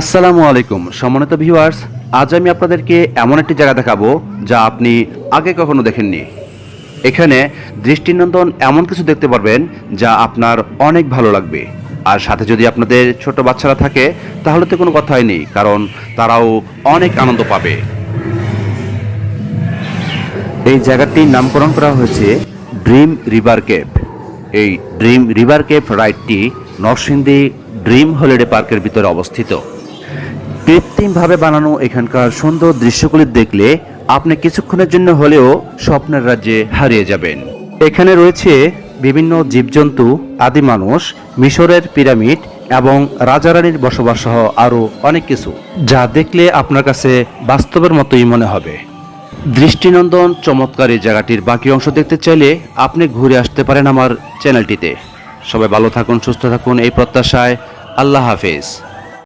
আসসালামু আলাইকুম, সম্মানিত ভিউয়ার্স, আজ আমি আপনাদেরকে এমন একটি জায়গা দেখাবো যা আপনি আগে কখনো দেখেননি। এখানে দৃষ্টিনন্দন এমন কিছু দেখতে পারবেন যা আপনার অনেক ভালো লাগবে। আর সাথে যদি আপনাদের ছোট বাচ্চারা থাকে, তাহলে তো কোনো কথাই নেই, কারণ তারাও অনেক আনন্দ পাবে। এই জায়গাটির নামকরণ করা হয়েছে ড্রিম রিভার কেপ। এই ড্রিম রিভার কেপ রাইডটি নরসিংদী ড্রিম হলিডে পার্কের ভিতরে অবস্থিত। কৃত্রিমভাবে বানানো এখানকার সুন্দর দৃশ্যগুলি দেখলে আপনি কিছুক্ষণের জন্য হলেও স্বপ্নের রাজ্যে হারিয়ে যাবেন। এখানে রয়েছে বিভিন্ন জীবজন্তু, আদি মানুষ, মিশরের পিরামিড এবং রাজারানীর বসবাস সহ আরও অনেক কিছু, যা দেখলে আপনার কাছে বাস্তবের মতোই মনে হবে। দৃষ্টিনন্দন চমৎকার এই জায়গাটির বাকি অংশ দেখতে চাইলে আপনি ঘুরে আসতে পারেন আমার চ্যানেলটিতে। সবাই ভালো থাকুন, সুস্থ থাকুন, এই প্রত্যাশায় আল্লাহ হাফেজ।